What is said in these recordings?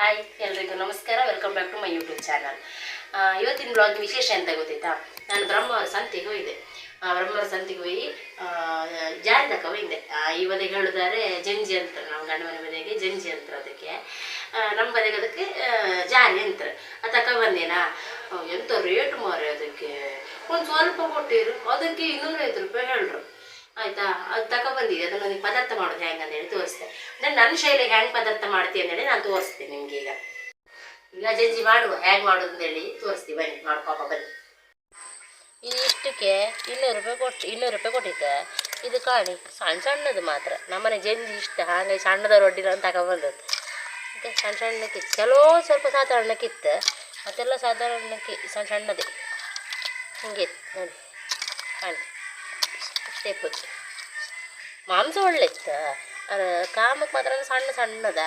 Hi ಎಲ್ರಿಗೂ ನಮಸ್ಕಾರ. Welcome back to my YouTube channel ಇವತ್ತಿನ ಬ್ಲಾಗ್ ವಿಶೇಷ ಅಂತ ಗೊತ್ತಿತ್ತಾ? ನಾನು ಬ್ರಹ್ಮವರ ಸಂತೆಗೆ ಹೋಗಿದ್ದೆ ಬ್ರಹ್ಮ ಬ್ರಹ್ಮವರ ಸಂತೆಗೆ ಹೋಗಿ ಜಾರಿ ತಕ ಹೋಗಿದ್ದೆ. ಈ ಬದಿಗೆ ಹೇಳಿದಾರೆ ಜಂಜಿ ಅಂತ ನಮ್ಮ ಗಂಡ ಮನೆ ಬದಿಗೆ ಜಂಜಿ ಅಂತ ಅದಕ್ಕೆ. ನಮ್ಮ ಬದಿಗೆ ಅದಕ್ಕೆ ಜಾರಿ ಅಂತ. ತಕ ಬಂದೇನಾ ಎಂತ ರೇಟ್ ಮಾರಿ ಅದಕ್ಕೆ? ಒಂದು ಸ್ವಲ್ಪ ಕೊಟ್ಟಿರು. ಅದಕ್ಕೆ ಇನ್ನೂರೈವತ್ತು ರೂಪಾಯಿ ಹೇಳ್ರು. ಆಯ್ತಾ? ಅದು ತಗೊಬಂದಿದೆ, ಅದನ್ನ ನನಗೆ ಪದಾರ್ಥ ಮಾಡೋದು ಹೆಂಗೆ ಅಂತೇಳಿ ತೋರಿಸ್ತೆ. ಅಂದ್ರೆ ನನ್ನ ಶೈಲಿಗೆ ಹೆಂಗೆ ಪದಾರ್ಥ ಮಾಡ್ತೀನಿ ಅಂತೇಳಿ ನಾನು ತೋರಿಸ್ತೀನಿ ನಿಮ್ಗೆ ಈಗ. ಈಗ ಜಜ್ಜಿ ಮಾಡುವ ಹೇಗೆ ಮಾಡೋದು ಅಂತೇಳಿ ತೋರಿಸ್ತೀವಿ ಬನ್ನಿ ಮಾಡ್ಕೊಪ್ಪ ಬನ್ನಿ. ಇಷ್ಟಕ್ಕೆ ಇನ್ನೂರು ರೂಪಾಯಿ ಕೊಟ್ಟು ಇನ್ನೂರು ರೂಪಾಯಿ ಕೊಟ್ಟಿದ್ದೆ. ಇದು ಕಾಣಿ ಸಣ್ಣ ಸಣ್ಣದು ಮಾತ್ರ. ನಮ್ಮನೆ ಜಂಜಿ ಇಷ್ಟ ಹಾಗೆ ಸಣ್ಣದ ರೊಟ್ಟಿ ಅಂತ ತಗೊಬಂದದ್ದು. ಮತ್ತು ಸಣ್ಣ ಸಣ್ಣಕ್ಕಿತ್ತು ಕೆಲವು ಸ್ವಲ್ಪ ಸಾಧಾರಣಕ್ಕಿತ್ತು ಮತ್ತೆಲ್ಲ ಸಾಧಾರಣಕ್ಕೆ ಸಣ್ಣ ಸಣ್ಣದೇ. ಹಿಂಗೆ ನೋಡಿ. ಕಾಣಿ ಸ್ಟೆಪ್ ಮಾಂಸ ಒಳ್ಳೆ ಇತ್ತು. ಅದು ಕಾಮಕ್ಕೆ ಮಾತ್ರ ಸಣ್ಣ ಸಣ್ಣದ.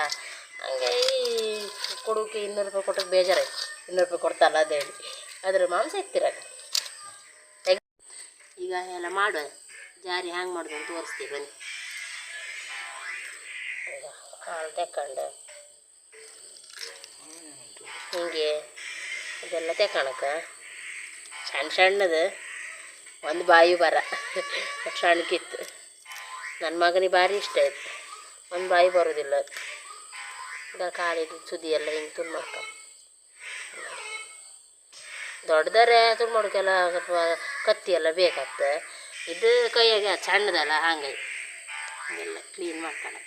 ಹಂಗೆ ಈ ಕೊಡೋಕೆ ಇನ್ನೂರು ರೂಪಾಯಿ ಕೊಟ್ಟಕ್ಕೆ ಬೇಜಾರಾಯ್ತು. ಇನ್ನೂರು ರೂಪಾಯಿ ಕೊಡ್ತಲ್ಲ ಅಂತ ಹೇಳಿ. ಅದ್ರ ಮಾಂಸ ಇತ್ತಿರ ಈಗ ಎಲ್ಲ ಮಾಡುವ. ಜಾರಿ ಹ್ಯಾಂಗೆ ಮಾಡೋದು ಅಂತ ತೋರಿಸ್ತೀವಿ ಬನ್ನಿ. ಕಾಳು ತೆಕ್ಕೊಂಡು. ಹಿಂಗೆ ಇದೆಲ್ಲ ತೆಕ್ಕೊಳಕ್ಕೆ. ಸಣ್ಣ ಸಣ್ಣದು. ಒಂದು ಬಾಯಿ ಬರ ಅಷ್ಟು ನನ್ನ ಮಗನಿಗೆ ಭಾರಿ ಇಷ್ಟ ಆಯ್ತು. ಒಂದು ಬಾಯಿ ಬರೋದಿಲ್ಲ. ಈಗ ಕಾಳಿದು ಸುದಿ ಹಿಂಗೆ ತುಂಡು ಮಾಡ್ಕೊ ದೊಡ್ಡದರೆ ತುಂಡು ಮಾಡೋಕ್ಕೆಲ್ಲ ಸ್ವಲ್ಪ ಕತ್ತಿ ಎಲ್ಲ ಬೇಕಾಗ್ತದೆ. ಇದು ಕೈಯಾಗೆ ಸಣ್ಣದಲ್ಲ ಹಾಗೆ. ಎಲ್ಲ ಕ್ಲೀನ್ ಕಾಲು.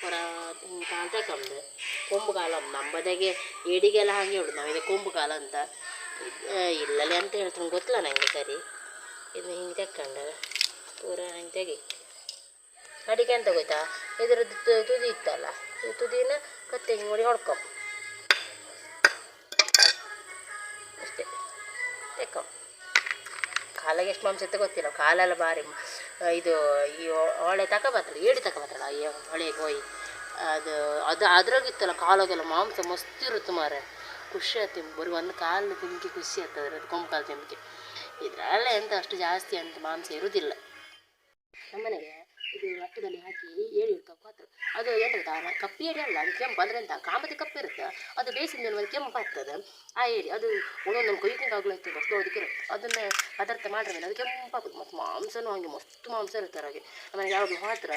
ಪುರ ಕಾಲು ತಗೊಂಡು ಕೊಂಬು ಕಾಲ ನಮ್ಮದಾಗೆ ಏಡಿಗೆಲ್ಲ ಹಾಗೆ ಹೇಳುದು ನಾವು ಇದು ಕೊಂಬು ಕಾಲ ಅಂತ ಇಲ್ಲಲೆ ಅಂತ ಹೇಳ್ತಾನೆ. ಗೊತ್ತಿಲ್ಲ ನನಗೆ ಸರಿ. ಇದು ಹಿಂಗೆ ತೆಕ್ಕಂಡು. ಪೂರ ಹಿಂಗೆ ತೆಗಿ. ಅಡಿಗೆ ಅಂತ ಗೊತ್ತಾ? ಇದ್ರದ್ದು ತುದಿ ಇತ್ತಲ್ಲ, ಈ ತುದಿನ ಕತ್ತೆ ಹಿಂಗೆ ನೋಡಿ ಹೊಡ್ಕೊ. ಅಷ್ಟೇ. ತೆಕ್ಕೊ. ಕಾಲಾಗೆ ಎಷ್ಟು ಮಾಂಸ ಇತ್ತು ಗೊತ್ತಿಲ್ಲ. ಕಾಲೆಲ್ಲ ಭಾರಿ ಇದು ಈ ಹೊಳೆ ತಗೊಬತ್ತಲ್ಲ ಏಡಿ ತಗೊಬತ್ತಲ್ಲ ಈ ಹೊಳೆಗೆ ಹೋಗಿ ಅದು ಅದು ಅದ್ರಾಗಿತ್ತಲ್ಲ ಕಾಲಾಗೆಲ್ಲ ಮಾಂಸ ಮಸ್ತ್ ಇರುತ್ತೆ ಮಾರೆ ಖುಷಿ ಆಯ್ತು ಬರೀ ಒಂದು ಕಾಲು ತಿನ್ಕೆ ಖುಷಿ ಆಗ್ತದೆ ಅದು ಕೊಂಬು ಕಾಲು ತಿನ್ಕೆ ಇದರಲ್ಲೇ ಎಂತ ಅಷ್ಟು ಜಾಸ್ತಿ ಅಂತ ಮಾಂಸ ಇರುವುದಿಲ್ಲ ನಮ್ಮನೆಗೆ ಇದು ರಕ್ತದಲ್ಲಿ ಹಾಕಿ ಏಳು ಇಡ್ಕೊಂಡು ಮಾತ್ರ ಅದು ಏನು ಗೊತ್ತಾ ನ- ಕಪ್ಪಿ ಏಡಿ ಅಲ್ಲ, ಅದು ಕೆಂಪು. ಅಂದ್ರೆ ಎಂತ ಕಾಮತಿ ಕಪ್ಪು ಇರುತ್ತೆ. ಅದು ಬೇಯಿಸಿದ ಮೇಲೆ ಒಂದು ಕೆಂಪು ಆಗ್ತದೆ. ಆ ಏರಿ, ಅದು ಒಂದೊಂದೊಂದು ಕೊಯ್ಕೊಂಡು ಆಗ್ಲೈತೆ ಅಷ್ಟು ಅದಕ್ಕೆ ಅದನ್ನು ಪದಾರ್ಥ ಮಾಡಿದ ಮೇಲೆ ಅದು ಕೆಂಪಾಗುತ್ತೆ ಮತ್ತು ಮಾಂಸನೂ ಹಂಗೆ, ಮಸ್ತ್ ಮಾಂಸ ಇರುತ್ತೆ ಹಾಗೆ. ಆಮೇಲೆ ಯಾವುದು ಮಾತ್ರ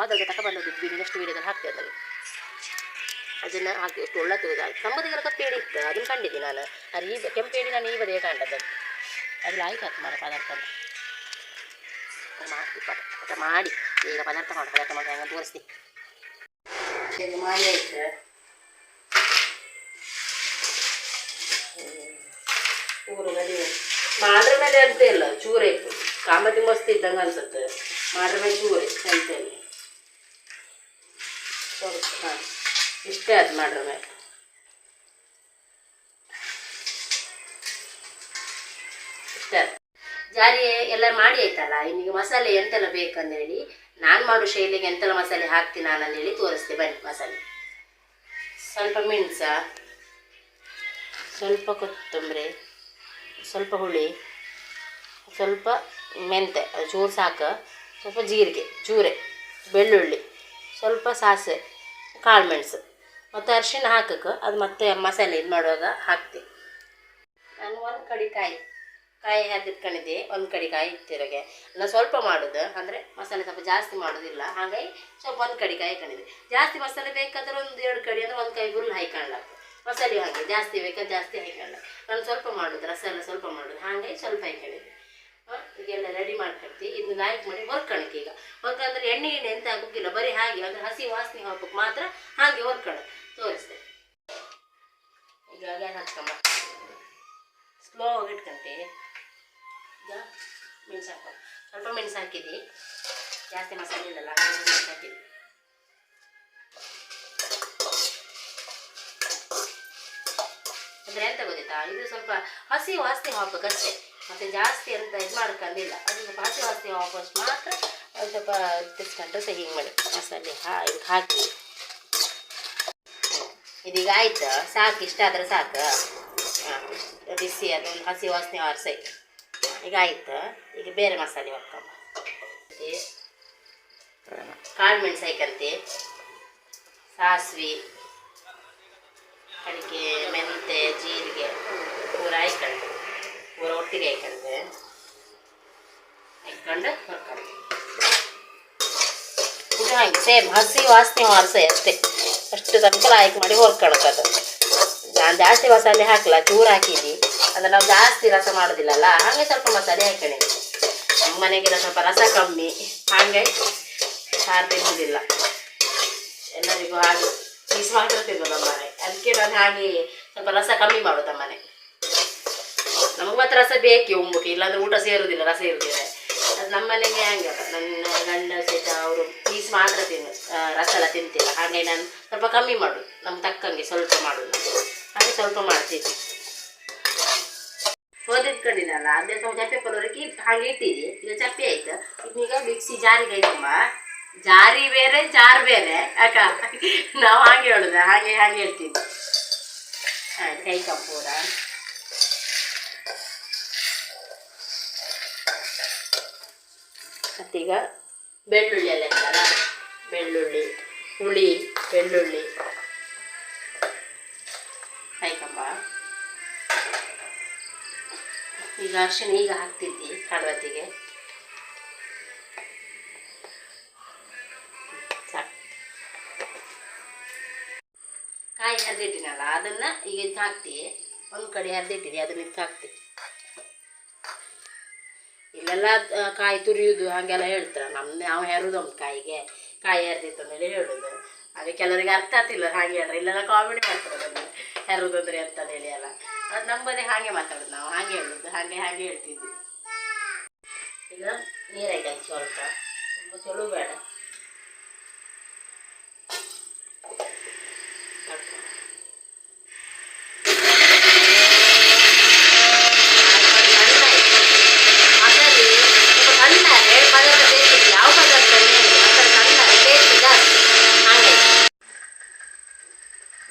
ಆದಾಗ ತಗೊಬಂದದ್ದು ನೆಕ್ಸ್ಟ್ ವೀಡಿಯೋದಲ್ಲಿ ಹಾಕ್ತೇವೆ ಅದನ್ನು. ಅದನ್ನು ಹಾಕಿ, ಎಷ್ಟು ಒಳ್ಳೆ ತೆಗೆದು ನಮ್ಮದಿಗೆಲ್ಲ ಕಪ್ಪು ಏಡಿ ಇತ್ತು. ಅದನ್ನು ಕಂಡಿದ್ದೆ ನಾನು. ಅದು ಈ ಕೆಂಪು ಏಡಿ ನಾನು ಈ ಬದಿಗೆ ಕಂಡದ್ದು ಅದ್ರಲ್ಲಿ ಆಯ್ತು ಹಾಕಿ ಮಾಡೋ ಪದಾರ್ಥ ಮಾಡಿ ಮಾಡಿ ಈಗ ಪದಾರ್ಥ ಮಾಡಿ ಪದಾರ್ಥ ಮಾಡಿ ಹಂಗೆ ತೋರಿಸ್ತೀನಿ ಆಯ್ತು. ಚೂರು ಬರೀ ಮಾಡ್ರ ಮೇಲೆ ಅಂತ ಇಲ್ಲ ಚೂರು ಇತ್ತು ಕಾಮತಿ ಮಸ್ತ್ ಇದ್ದಂಗೆ ಅನ್ಸುತ್ತೆ ಮಾಡ್ರ ಮೇಲೆ ಚೂರೆ ಅಂತ ಇಲ್ಲ ಇಷ್ಟೇ ಅದು ಮಾಡ್ರ ಮೇಲೆ ಇಷ್ಟೇ ಜಾರಿ ಎಲ್ಲ ಮಾಡಿ ಆಯ್ತಲ್ಲ? ನಿಮಗೆ ಮಸಾಲೆ ಎಂತೆಲ್ಲ ಹೇಳಿ ನಾನು ಮಾಡೋ ಶೈಲಿಗೆ ಎಂತೆಲ್ಲ ಮಸಾಲೆ ಹಾಕ್ತೀನಿ ನಾನು ಅಂತೇಳಿ ತೋರಿಸ್ತೆ. ಬನ್ನಿ ಮಸಾಲೆ. ಸ್ವಲ್ಪ ಮೆಣಸ, ಸ್ವಲ್ಪ ಕೊತ್ತಂಬರಿ, ಸ್ವಲ್ಪ ಹುಳಿ, ಸ್ವಲ್ಪ ಮೆಂತೆ. ಚೂರು ಸಾಕು. ಸ್ವಲ್ಪ ಜೀರಿಗೆ ಚೂರೆ ಬೆಳ್ಳುಳ್ಳಿ, ಸ್ವಲ್ಪ ಸಾಸಿವೆ, ಕಾಳು ಮೆಣಸು. ಮತ್ತು ಅರ್ಶಿನ ಹಾಕಕ್ಕೆ ಅದು ಮತ್ತೆ ಮಸಾಲೆ ಇದು ಮಾಡುವಾಗ ಹಾಕ್ತೀನಿ ನಾನು ಒಂದು ಕಡೆ ಕಾಯಿ. ಕಾಯಿ ಹರಿದಿಟ್ಕೊಂಡಿದ್ದೆ ಒಂದು ಕಡೆ ಕಾಯಿ ಇಟ್ಟಿರೋಗೆ ನಾನು ಸ್ವಲ್ಪ ಮಾಡೋದು, ಅಂದರೆ ಮಸಾಲೆ ಸ್ವಲ್ಪ ಜಾಸ್ತಿ ಮಾಡೋದಿಲ್ಲ. ಹಾಗಾಗಿ ಸ್ವಲ್ಪ ಒಂದು ಕಡೆ ಕಾಯಿ ಕಣಿದೆ ಜಾಸ್ತಿ ಮಸಾಲೆ ಬೇಕಾದ್ರೆ ಒಂದು ಎರಡು ಕಡೆ, ಅಂದರೆ ಒಂದು ಕೈ ಫುಲ್ ಹಾಯ್ಕೊಳ್ಳಾಕ ಮಸಾಲೆ ಹಾಗೆ, ಜಾಸ್ತಿ ಬೇಕಾದ್ರೆ ಜಾಸ್ತಿ ಹಾಯ್ಕೊಳ್ಳ ನಾನು ಸ್ವಲ್ಪ ಮಾಡೋದು, ರಸ ಎಲ್ಲ ಸ್ವಲ್ಪ ಮಾಡೋದು ಹಾಗಾಗಿ ಸ್ವಲ್ಪ ಹಾಯ್ಕೊಂಡಿದ್ದೆ ಈಗೆಲ್ಲ ರೆಡಿ ಮಾಡ್ಕೊಳ್ತೀವಿ ಇದನ್ನ ಲಾಯ್ಕ್ ಮಾಡಿ ಹೊರ್ಕೊಳಕ್ಕೆ ಈಗ. ಹೊರ್ಕಂದ್ರೆ ಎಣ್ಣೆ ಎಣ್ಣೆ ಎಂತ ಆಗೋಕ್ಕಿಲ್ಲ ಬರೀ ಹಾಗೆ, ಅಂದರೆ ಹಸಿ ವಾಸನೆ ಹಾಕೋಕ್ಕೆ ಮಾತ್ರ ಹಾಗೆ ಹೊರ್ಕೊಳ ತೋರಿಸ್ತೆ ಈಗ ಹಾಕ್ಕೊಂಬ ಸ್ಲೋ ಆಗಿ ಇಟ್ಕೊಂತೆ. ಈಗ ಮೆಣಸು ಹಾಕೋ ಸ್ವಲ್ಪ ಮೆಣಸು ಹಾಕಿದೆ ಜಾಸ್ತಿ ಮಸಾಲೆ ಇಲ್ಲಲ್ಲ ಮೆಣಸು ಅಂದರೆ ಎಂತ ಗೊತ್ತಿತ್ತಾ ಇದು ಸ್ವಲ್ಪ ಹಸಿ ವಾಸನೆ ಹಾಕಬೇಕಷ್ಟೇ ಮತ್ತೆ ಜಾಸ್ತಿ ಅಂತ ಇದು ಮಾಡ್ಕೊಂಡಿಲ್ಲ ಅದು ಸ್ವಲ್ಪ ಹಸಿ ವಾಸನೆ ಹಾಕೋಷ್ಟು ಮಾತ್ರ ಒಂದು ಸ್ವಲ್ಪ ತಿರ್ಸ್ಕೊಂಡ್ರೆ ಸಹ ಹಿಂಗೆ ಮಾಡಿ. ಮಸಾಲೆ ಹಾ ಇದಕ್ಕೆ ಹಾಕಿ. ಇದೀಗ ಆಯ್ತು? ಸಾಕು, ಇಷ್ಟ ಆದರೆ ಸಾಕು. ಬಿಸಿ ಅದು ಹಸಿ ವಾಸನೆ ಆರಿಸೈ. ಈಗ ಆಯ್ತು? ಈಗ ಬೇರೆ ಮಸಾಲೆ ಹಾಕೊಂಬ ಕಾಳು ಮೆಣಸು ಹಾಕಂತೆ ಸಾಸಿವೆ ಅಡಿಕೆ ಮೆಂತೆ ಜೀರಿಗೆ ಪೂರ ಹಾಕೊಂಡು ಪೂರ ಒಟ್ಟಿಗೆ ಹಾಕಂತೆ ಹಾಕೊಂಡು ಹುರ್ಕೊಂಡು ಇದು ಹಾಗೆ ಸೇಮ್ ಹಸಿ ವಾಸನೆ ವಾರಸೆ ಅಷ್ಟೇ. ಅಷ್ಟು ತನಕ ಆಯ್ಕೆ ಮಾಡಿ ಹೊರ್ಕೊಳಕದು ನಾನು ಜಾಸ್ತಿ ಮಸಾಲೆ ಹಾಕಲ್ಲ ಚೂರು ಹಾಕಿದ್ದಿ ಅಂದ್ರೆ ನಾವು ಜಾಸ್ತಿ ರಸ ಮಾಡೋದಿಲ್ಲಲ್ಲ? ಹಾಗೆ ಸ್ವಲ್ಪ ಮಸಾಲೆ ಹಾಕೋಣ. ನಮ್ಮ ಮನೆಗೆಲ್ಲ ಸ್ವಲ್ಪ ರಸ ಕಮ್ಮಿ. ಹಾಗೆ ಸಾರು ತಿನ್ನೋದಿಲ್ಲ. ಎಲ್ಲರಿಗೂ ಹಾಗೆ ಪೀಸ್ ಮಾತ್ರ ತಿನ್ನೋದು ನಮ್ಮನೆ ಅದಕ್ಕೆ ನಾನು ಹಾಗೆ ಸ್ವಲ್ಪ ರಸ ಕಮ್ಮಿ ಮಾಡೋದು ನಮ್ಮನೆ ನಮಗೆ ಮಾತ್ರ ರಸ ಬೇಕು ಉಂಬುಕ್ಕೆ ಇಲ್ಲಾಂದ್ರೆ ಊಟ ಸೇರುವುದಿಲ್ಲ ರಸ ಇರುದಿಲ್ಲ. ಅದು ನಮ್ಮ ಮನೆಗೆ ಹಂಗಲ್ಲ ನನ್ನ ಗಂಡ ಸಹಿತ ಅವರು ಪೀಸ್ ಮಾತ್ರ ತಿನ್ನು ರಸ ಎಲ್ಲ ತಿಂತಿಲ್ಲ. ಹಾಗೆ ನಾನು ಸ್ವಲ್ಪ ಕಮ್ಮಿ ಮಾಡು ನಮ್ಗೆ ತಕ್ಕಂಗೆ ಸ್ವಲ್ಪ ಮಾಡೋದು. ಹಾಗೆ ಸ್ವಲ್ಪ ಮಾಡ್ತೀನಿ ಓದಿಟ್ಕೊಂಡಿನಲ್ಲ ಅದೇ ಸ್ವಲ್ಪ ಚಪ್ಪೆ ಪರೋರಕ್ಕೆ ಹಾಗೆ ಇಟ್ಟಿದ್ದೆ. ಈಗ ಚಪ್ಪೆ ಆಯ್ತು. ಈಗ ಮಿಕ್ಸಿ ಜಾರಿಗೆ ಆಯ್ತಮ್ಮ ಜಾರಿ ಬೇರೆ, ಜಾರ್ ಬೇರೆ. ಅಕ್ಕ, ನಾವು ಹಾಗೆ ಹೇಳುದ, ಹಾಗೆ ಹಾಗೆ ಹೇಳ್ತೀವಿ ಹಾಂ ಕೈ ಕಂಪೂರ ಮತ್ತೀಗ ಬೆಳ್ಳುಳ್ಳಿ ಎಲ್ಲ ಇತ್ತಲ್ಲ? ಬೆಳ್ಳುಳ್ಳಿ, ಹುಳಿ, ಬೆಳ್ಳುಳ್ಳಿ. ಕಾಯ್ಕಂಬ ಈಗ ಅರ್ಶಿಣ ಈಗ ಹಾಕ್ತಿದ್ದಿ ಕಡವತ್ತಿಗೆ ಕಾಯಿ ಹರಿದಿಟ್ಟಿನಲ್ಲ, ಅದನ್ನ ಈಗ ಇದು ಹಾಕ್ತಿ. ಒಂದು ಕಡೆ ಹರಿದಿಟ್ಟಿದೆ, ಅದನ್ನ ಇದಕ್ಕೆ ಹಾಕ್ತಿ. ಇಲ್ಲೆಲ್ಲ ಕಾಯಿ ತುರಿಯುದು ಹಾಗೆಲ್ಲ ಹೇಳ್ತಾರೆ. ನಮ್ಮ ನಾವು ಹೆರುದು ಒಂದು ಕಾಯಿಗೆ. ಕಾಯಿ ಹರಿದಿತ್ತು ಅಂದ್ರೆ ಹೇಳುದು. ಅದೇ ಕೆಲವರಿಗೆ ಅರ್ಥ ಆಗ್ತಿಲ್ಲ, ಹಾಗೆ ಹೇಳ್ರೆ. ಇಲ್ಲೆಲ್ಲ ಕಾಮಿಡಿ ಮಾಡ್ತಾರೆ ಅದನ್ನು ಅಂತ ಹೇಳಿ ಅಲ್ಲ ಅದು ನಮ್ಮದೇ ಹಾಗೆ ಮಾತಾಡೋದು ನಾವು, ಹಾಗೆ ಹೇಳೋದು, ಹಾಗೆ ಹಾಗೆ ಹೇಳ್ತಿದ್ವಿ. ಈಗ ನೀರಾಯ್ತು ಸ್ವಲ್ಪ. ತುಂಬ ಚಲೋ ಬೇಡ ಸ್ವಲ್ಪ. ಅದರಲ್ಲಿ ಸ್ವಲ್ಪ ಸಣ್ಣಗೆ ಪದಾರ್ಥ ಬೇಕಿತ್ತು ಯಾವ ಪದಾರ್ಥ ಏನು ಅದರ ಸಣ್ಣಗೆ ಟೇಸ್ಟ್ ಜಾಸ್ತಿ ಹಾಗೆ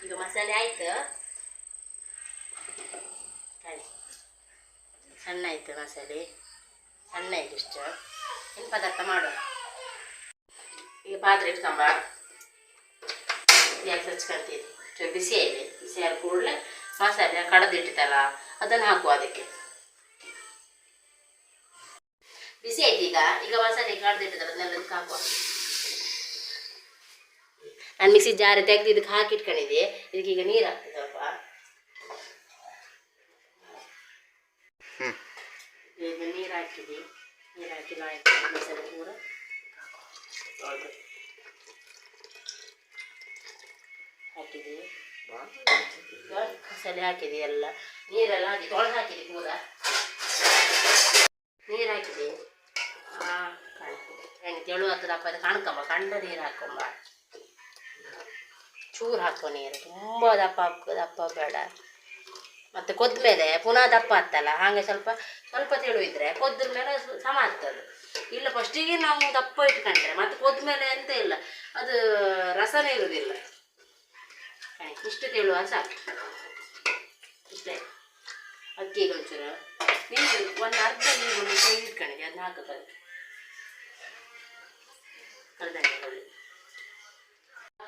ಈಗ ಮಸಾಲೆ ಆಯ್ತು ಆಯ್ತು. ಸಣ್ಣ ಆಯ್ತು ಮಸಾಲೆ ಸಣ್ಣ ಆಯ್ತು ಇಷ್ಟು ಇನ್ನು ಪದಾರ್ಥ ಮಾಡುವ ಈಗ ಪಾತ್ರೆ ಇಟ್ಕೊಂಬ ಗ್ಯಾಸ್ ಹಚ್ಕೊಂತೀವಿ ಚೂರು ಬಿಸಿ ಆಯ್ತು ಬಿಸಿ ಆದ ಕೂಡಲೇ ಮಸಾಲೆ ಕಡದಿಟ್ಟಿತ್ತಲ್ಲ ಅದನ್ನು ಹಾಕುವ ಅದಕ್ಕೆ. ಬಿಸಿ ಆಯ್ತು ಈಗ. ಈಗ ಮಸಾಲೆ ಕಡ್ದಿಟ್ಟಿದ್ದಲ್ಲ ಅದನ್ನೆಲ್ಲ ಹಾಕುವ. ನಾನು ಮಿಕ್ಸಿ ಜಾರಿ ತೆಗೆದು ಇದಕ್ಕೆ ಹಾಕಿ ಇಟ್ಕೊಂಡಿದ್ದೆ. ಇದಕ್ಕೆ ಈಗ ನೀರು ಹಾಕ್ತೀನಿ ಸ್ವಲ್ಪ ಈಗ ನೀರು ಹಾಕಿದ್ವಿ ನೀರು ಹಾಕಿ ಆಯ್ತು ಮಸಾಲೆ ಪೂರ. ಈಗ ಮಸಾಲೆ ಹಾಕಿದ್ವಿ ಎಲ್ಲ. ನೀರೆಲ್ಲ ಹಾಕಿ ತೊಳೆದು ಹಾಕಿದೆ ಪೂರ. ನೀರು ಹಾಕಿದೆ ಎಣ್ಣೆ ತೆಳು ಹತ್ತದ ದಪ್ಪ ಅದು ಕಣ್ಕಂಬ ಕಂಡ ನೀರು ಹಾಕೊಂಬ ಚೂರು ಹಾಕೋ ನೀರು. ತುಂಬ ದಪ್ಪ ದಪ್ಪ ಬೇಡ. ಮತ್ತೆ ಕೊದ್ಮೇಲೆ ಪುನಃ ದಪ್ಪ ಆಗ್ತಲ್ಲ ಹಾಗೆ ಸ್ವಲ್ಪ ಸ್ವಲ್ಪ ತೆಳು ಇದ್ರೆ ಕೊದ್ರ ಮೇಲೆ ಸಮ ಆಗ್ತದೆ. ಇಲ್ಲ ಫಸ್ಟಿಗೆ ನಾವು ದಪ್ಪ ಇಟ್ಕೊಂಡ್ರೆ ಮತ್ತೆ ಕೊದ್ಮೇಲೆ ಎಂತ ಇಲ್ಲ. ಅದು ರಸನೇ ಇರುವುದಿಲ್ಲ ಇಷ್ಟು ತೆಳುವ ಸಾಕು ಇಷ್ಟೇ ಅಕ್ಕಿಗೆ ಒಂಚೂರು ನೀರು ಒಂದು ಅರ್ಧ ನೀರು ಕೈ ಇಟ್ಕೊಂಡಿದ್ದೆ ಅದನ್ನ ಅರ್ಧ ಕಲ್ದಂಡಿ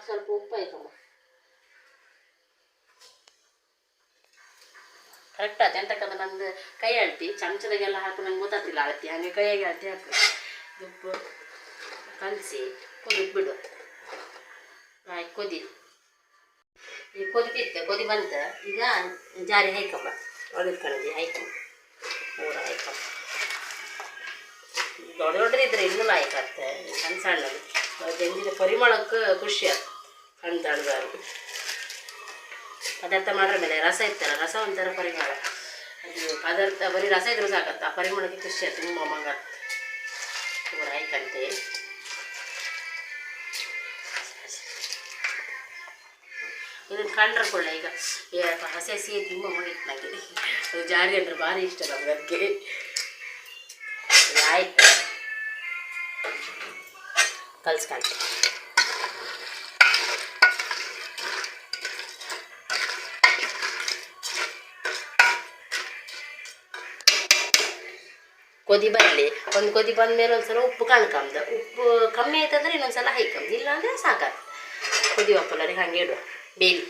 ಸ್ವಲ್ಪ ಉಪ್ಪು ಆಯ್ತಮ್ಮ ಕರೆಕ್ಟ್ ಆಯ್ತು ಎಂತಕ್ಕಂದ್ರೆ ನಂದು ಕೈ ಅಳ್ತಿ ಚಮಚದಾಗೆಲ್ಲ ಹಾಕು ನಂಗೆ ಗೊತ್ತಾಗ್ತಿಲ್ಲ ಅಳತಿ ಹಾಗೆ ಕೈಯಾಗೆ ಅಳತಿ ಹಾಕು ಉಪ್ಪು ಕಲಸಿ ಕುದಿ ಬಿಡು ಆಯ್ತು ಕೊದಿ ಈಗ ಕೊದಿತಿತ್ತೆ ಕೊದಿ ಬಂತ. ಈಗ ಜಾರಿ ಹಾಕಮ್ಮ ಒಳಗಿಟ್ಕೊಂಡಿದ್ದೆ ಹೈಕಂಬ ಮೂರ ಹೈಕಂಬ ದೊಡ್ಡ ದೊಡ್ಡದಿದ್ರೆ ಇನ್ನೂ ಲಾಯ್ಕಾಗ್ತೆ ಸಣ್ಣ ಸಣ್ಣದು. ಜಂಜಿನ ಪರಿಮಳಕ್ಕೆ ಖುಷಿ ಆಗ್ತದೆ. ಸಣ್ಣ ಸಣ್ಣದಾರು ಪದಾರ್ಥ ಮಾಡ್ರ ಮೇಲೆ ರಸ ಇತ್ತಲ್ಲ, ರಸ ಒಂಥರ ಪರಿಮಳ. ಅದು ಪದಾರ್ಥ, ಬರೀ ರಸ ಇದ್ರೂ ಸಾಕತ್ತ? ಆ ಪರಿಮಳಕ್ಕೆ ಖುಷಿ ಆಗ್ತದೆ, ತುಂಬ ಮಂಗ ಪೂರ ಹಾಯ್ಕಂತೆ ಇದನ್ನು ಕಂಡ್ರೆ ಕೊಳ್ಳೆ ಈಗ ಏ, ಹಸಿ ಹಸಿ ತುಂಬ ಮುಗಿತು ನನಗೆ ಅದು ಜಾರಿ ಅಂದ್ರೆ ಭಾರಿ ಇಷ್ಟ ನಮ್ಗೆ ಅದಕ್ಕೆ ಆಯ್ತು. ಕಲ್ಸ್ಕೊಂಡೆ. ಕೊದಿ ಬರಲಿ. ಒಂದು ಕೊದಿ ಬಂದ ಮೇಲೆ ಒಂದ್ಸಲ ಉಪ್ಪು ಕಣ್ಕಂದು ಉಪ್ಪು ಕಮ್ಮಿ ಆಯ್ತಂದ್ರೆ ಇನ್ನೊಂದ್ಸಲ ಹೈಕಂದು ಇಲ್ಲಾಂದ್ರೆ ಸಾಕಾಗ್ತದೆ. ಕುದಿ ಒಪ್ಪಲರಿಗೆ ಹಂಗೆ ಇಡುವ. ಬೇಲಿ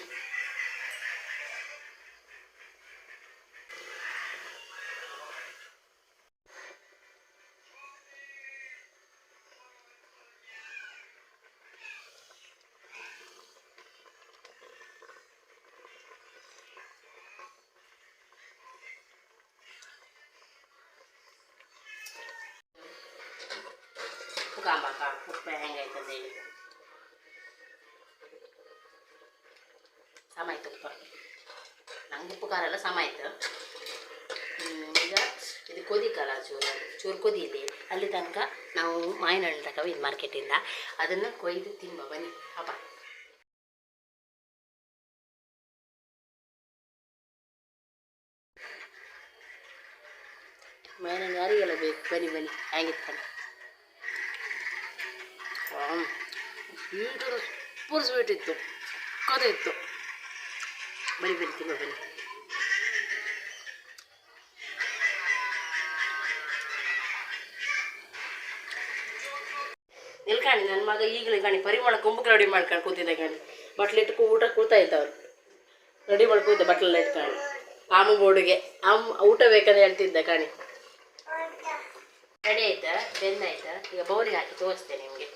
ಉಪ್ಪು ಕಾಂಬಾಕ ಉಪ್ಪು ಹೆಂಗಾಯ್ತದೆ ಹೇಳಿ ಸಮ ಆಯ್ತು ಉಪ್ಪು ನಂಗೆ ಉಪ್ಪು ಖಾರ ಎಲ್ಲ ಸಮ ಹ್ಮ್, ಈಗ ಇದು ಕೊದಿಕಲ್ಲ ಚೂರು ಚೂರು ಕೊದಿಲಿ ಅಲ್ಲಿ ತನಕ ನಾವು ಮಾವಿನ ಹಣ್ಣು ತಗೋ ಇದು ಮಾರ್ಕೆಟಿಂದ ಅದನ್ನು ಕೊಯ್ದು ತಿನ್ನುವ ಬನ್ನಿ ಹಬ್ಬ. ಮಾವಿನ ಹಣ್ಣು ಯಾರಿಗೆಲ್ಲ ಬೇಕು? ಬನ್ನಿ ಬನ್ನಿ ಹೇಗಿರ್ತಾನೆ ಈಗ ಪೂರ್ ಸ್ವೀಟ್ ಇತ್ತು ಬನ್ನಿ ಬನ್ನಿ ತಿನ್ನುವ ಬನ್ನಿ. ನಿಲ್ಕಾಣಿ ನನ್ನ ಮಗ ಈಗಲೇ ಕಾಣಿ, ಪರಿಮಳ ಕುಂಬಕ್ಕೆ ರೆಡಿ ಮಾಡ್ಕೊಂಡು ಕೂತಿದ್ದೆ ಕಾಣಿ. ಬಟ್ಲಿಟ್ಟು ಊಟ ಕೂತಾ ಇದ್ದವ್ರು. ರೆಡಿ ಮಾಡ್ಕೊತಿದ್ದೆ ಬಟ್ಲೆಲ್ಲ ಇಟ್ಕೊಂಡು ಆಮ ಬೋರ್ಡಿಗೆ. ಆಮ್ ಊಟ ಬೇಕಂತ ಹೇಳ್ತಿದ್ದೆ ಕಾಣಿ. ರೆಡಿ ಆಯ್ತಾ? ಬೆಂದಾಯ್ತಾ ಈಗ ಬೌಲಿಗೆ ಹಾಕಿ ತೋರಿಸ್ತೇನೆ ನಿಮಗೆ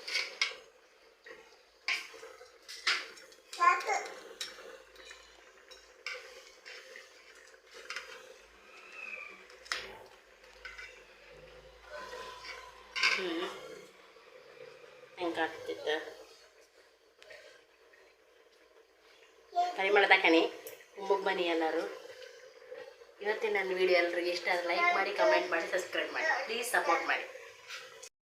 ಹ್ಞೂ ಹೆಂಗೆ ಆಗ್ತಿತ್ತ ಪರಿಮಳ ತಕಣಿ ಉಮ್ಮಗ್ ಬನ್ನಿ ಎಲ್ಲರೂ. ಇವತ್ತಿನ ನನ್ನ ವಿಡಿಯೋ ಎಲ್ಲರಿಗೆ ಇಷ್ಟ ಲೈಕ್ ಮಾಡಿ ಕಮೆಂಟ್ ಮಾಡಿ ಸಬ್ಸ್ಕ್ರೈಬ್ ಮಾಡಿ. ಪ್ಲೀಸ್ ಸಪೋರ್ಟ್ ಮಾಡಿ.